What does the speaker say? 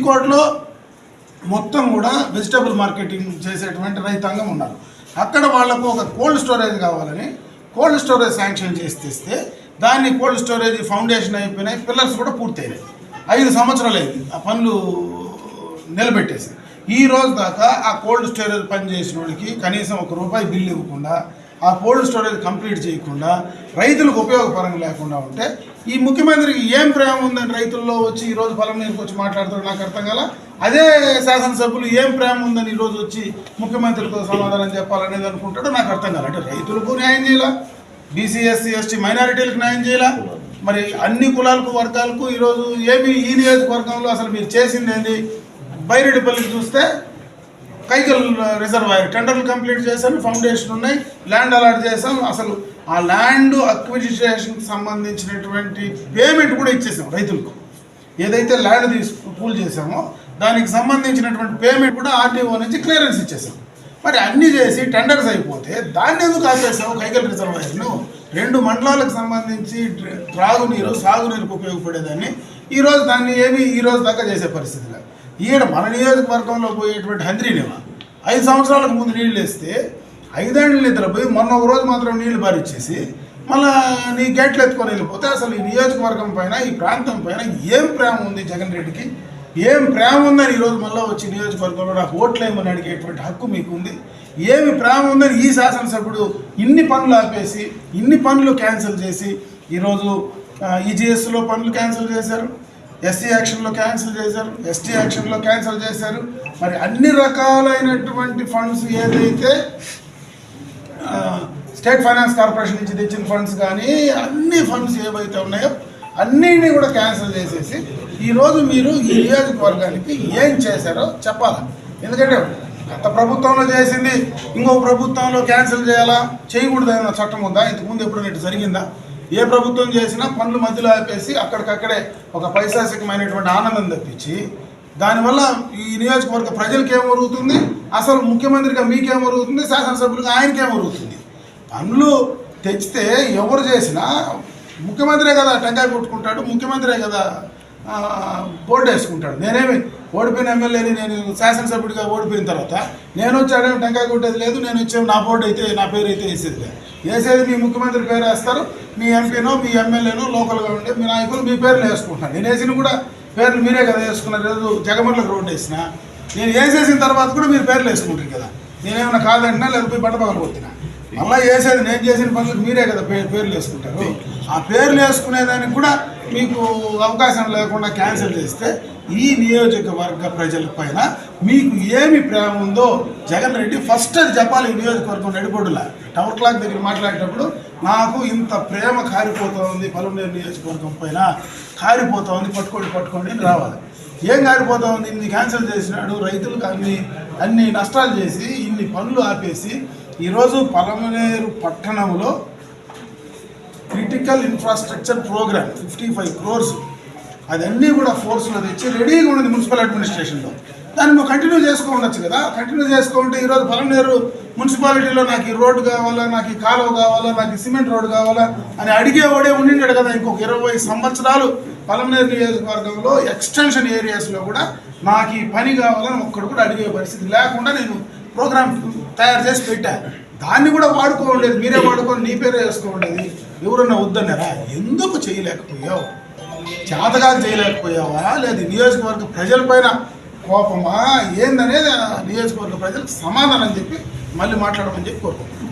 రోడ్లో మొత్తం కూడా వెజిటబుల్ మార్కెటింగ్ చేసేటువంటి రైతాంగం ఉన్నారు. అక్కడ వాళ్ళకు ఒక కోల్డ్ స్టోరేజ్ కావాలని కోల్డ్ స్టోరేజ్ శాంక్షన్ చేసి తెస్తే దాన్ని కోల్డ్ స్టోరేజ్ ఫౌండేషన్ అయిపోయినాయి పిల్లర్స్ కూడా పూర్తయినాయి. ఐదు సంవత్సరాలు అయింది ఆ పనులు నిలబెట్టేసి. ఈ రోజు దాకా ఆ కోల్డ్ స్టోరేజ్ పని చేసిన వాడికి కనీసం ఒక రూపాయి బిల్లు ఇవ్వకుండా ఆ కోల్డ్ స్టోరేజ్ కంప్లీట్ చేయకుండా రైతులకు ఉపయోగపరంగా లేకుండా ఉంటే ఈ ముఖ్యమంత్రికి ఏం ప్రేమ ఉందని రైతుల్లో వచ్చి ఈరోజు పొలం నీరుకు వచ్చి మాట్లాడుతారు నాకు అర్థం కాల? అదే శాసనసభ్యులు ఏం ప్రేమ ఉందని ఈరోజు వచ్చి ముఖ్యమంత్రితో సమాధానం చెప్పాలనేది అనుకుంటాడో నాకు అర్థం కాల? అంటే రైతులకు న్యాయం చేయాల? బీసీ ఎస్సీ ఎస్టీ మైనారిటీలకు న్యాయం చేయాల? మరి అన్ని కులాలకు వర్గాలకు ఈరోజు ఏమి ఈ నియోజకవర్గంలో అసలు మీరు చేసింది ఏంది? బైరెడ్డిపల్లికి చూస్తే కైకల్ రిజర్వాయర్ టెండర్లు కంప్లీట్ చేశాను ఫౌండేషన్ ఉన్నాయి ల్యాండ్ అలాట్ చేసాం అసలు ఆ ల్యాండ్ అక్విజిషన్కి సంబంధించినటువంటి పేమెంట్ కూడా ఇచ్చేసాం రైతులకు. ఏదైతే ల్యాండ్ తీసుకు పూల్ చేసామో దానికి సంబంధించినటువంటి పేమెంట్ కూడా ఆర్టీఓ నుంచి క్లియరెన్స్ ఇచ్చేసాం. మరి అన్ని చేసి టెండర్స్ అయిపోతే దాన్ని ఎందుకు ఆపేసావు కైకల్ రిజర్వాయర్ను రెండు మండలాలకు సంబంధించి త్రాగునీరు సాగునీరుకు ఉపయోగపడేదాన్ని. ఈరోజు దాన్ని ఏమి ఈరోజు దాకా చేసే పరిస్థితి లేదు ఈయన మన నియోజకవర్గంలో పోయేటువంటి హంద్రీనేమా ఐదు సంవత్సరాలకు ముందు నీళ్ళు వేస్తే ఐదేళ్ళు నిద్రపోయి మొన్న ఒక రోజు మాత్రం నీళ్ళు బారిచ్చేసి మళ్ళా నీ గేట్లు ఎత్తుకొని వెళ్ళిపోతే అసలు ఈ నియోజకవర్గం పైన ఈ ప్రాంతం పైన ఏం ప్రేమ ఉంది జగన్ రెడ్డికి? ఏం ప్రేమ ఉందని ఈరోజు మళ్ళీ వచ్చి నియోజకవర్గంలో నాకు ఓట్లేమని అడిగేటువంటి హక్కు మీకు ఉంది? ఏమి ప్రేమ ఉందని ఈ శాసనసభ్యుడు ఇన్ని పనులు ఆపేసి ఇన్ని పనులు క్యాన్సిల్ చేసి ఈరోజు ఈజీఎస్లో పనులు క్యాన్సిల్ చేశారు. ఎస్సీ యాక్షన్లో క్యాన్సిల్ చేశారు ఎస్టీ యాక్షన్లో క్యాన్సిల్ చేశారు. మరి అన్ని రకాలైనటువంటి ఫండ్స్ ఏదైతే స్టేట్ ఫైనాన్స్ కార్పొరేషన్ నుంచి తెచ్చిన ఫండ్స్ కానీ అన్ని ఫండ్స్ ఏవైతే ఉన్నాయో అన్నిటినీ కూడా క్యాన్సిల్ చేసేసి ఈరోజు మీరు ఈ నియోజకవర్గానికి ఏం చేశారో చెప్పాలి. ఎందుకంటే గత ప్రభుత్వంలో చేసింది ఇంకో ప్రభుత్వంలో క్యాన్సిల్ చేయాలా? చేయకూడదు అన్న చట్టం ఉందా? ఇంతకుముందు ఎప్పుడైనా ఇటు జరిగిందా? ఏ ప్రభుత్వం చేసినా పనులు మధ్యలో ఆపేసి అక్కడికక్కడే ఒక పైశాసికమైనటువంటి ఆనందం తప్పించి దానివల్ల ఈ నియోజకవర్గ ప్రజలకు ఏం అసలు ముఖ్యమంత్రిగా మీకేమరుగుతుంది? శాసనసభ్యులుగా ఆయనకేం పనులు తెచ్చితే ఎవరు చేసినా ముఖ్యమంత్రే కదా టెంకాయ కొట్టుకుంటాడు ముఖ్యమంత్రే కదా బోర్డు వేసుకుంటాడు. నేనేమి ఓడిపోయిన ఎమ్మెల్యేని నేను శాసనసభ్యుడిగా ఓడిపోయిన తర్వాత నేను వచ్చాడేమో టెంకాయ కొట్టేది లేదు నేను వచ్చే నా బోర్డు అయితే నా పేరు అయితే వేసేది లేదు. వేసేది మీ ముఖ్యమంత్రి పేరు వేస్తారు మీ ఎంపీనో మీ ఎమ్మెల్యేనో లోకల్గా ఉండే మీ నాయకులు మీ పేర్లు వేసుకుంటున్నారు. నేను వేసిన కూడా పేర్లు మీరే కదా వేసుకున్నారు. రోజు జగమర్లకు రోడ్డు వేసిన నేను వేసేసిన తర్వాత కూడా మీరు పేర్లు వేసుకుంటారు కదా. నేనేమైనా కాదంటున్నా లేకపోతే బండపగలు పగల కొట్టినా. మళ్ళీ వేసేది నేను చేసిన పనులకు మీరే కదా పే పేర్లు వేసుకుంటారు. ఆ పేర్లు వేసుకునేదానికి కూడా మీకు అవకాశం లేకుండా క్యాన్సిల్ చేస్తే ఈ నియోజకవర్గ ప్రజల పైన మీకు ఏమి ప్రేమ ఉందో జగన్ రెడ్డి ఫస్ట్ అది చెప్పాలి ఈ నియోజకవర్గం నడిబొడ్డులా టవర్ క్లాక్ దగ్గర మాట్లాడేటప్పుడు నాకు ఇంత ప్రేమ కారిపోతుంది పలువురు నియోజకవర్గం పైన. కారిపోతుంది పట్టుకోండి పట్టుకోండి అని రావాలి. ఏం కారిపోతా ఉంది? ఇన్ని క్యాన్సిల్ చేసినాడు రైతులకు అన్ని అన్ని నష్టాలు చేసి ఇన్ని పనులు ఆపేసి ఈరోజు పలమనేరు పట్టణంలో critical infrastructure programme fifty five crores అదన్నీ కూడా ఫోర్స్లో తెచ్చి రెడీగా ఉన్నది మున్సిపల్ అడ్మినిస్ట్రేషన్లో దాన్ని నువ్వు కంటిన్యూ చేసుకో కదా. కంటిన్యూ చేసుకుంటే ఈరోజు పలనేరు మున్సిపాలిటీలో నాకు ఈ రోడ్డు కావాలా నాకు ఈ కాలువ కావాలా నాకు ఈ సిమెంట్ రోడ్డు కావాలా అని అడిగేవాడే ఉండిండాడు కదా ఇంకొక ఇరవై సంవత్సరాలు పలమనేరు నియోజకవర్గంలో ఎక్స్టెన్షన్ ఏరియాస్లో కూడా నాకు ఈ పని కావాలని ఒక్కడు కూడా అడిగే పరిస్థితి లేకుండా నేను ప్రోగ్రామ్ తయారు చేసి పెట్టాను దాన్ని కూడా వాడుకోవలేదు మీరే వాడుకొని నీ పేరే వేసుకోవలేదు ఎవరన్నా వద్దన్నారా? ఎందుకు చేయలేకపోయావు? చేతగా చేయలేకపోయావా? లేదు నియోజకవర్గ ప్రజలపైన కోపమా? ఏందనేది నియోజకవర్గ ప్రజలకు సమాధానం చెప్పి మళ్ళీ మాట్లాడమని చెప్పి కోరుకుంటున్నాను.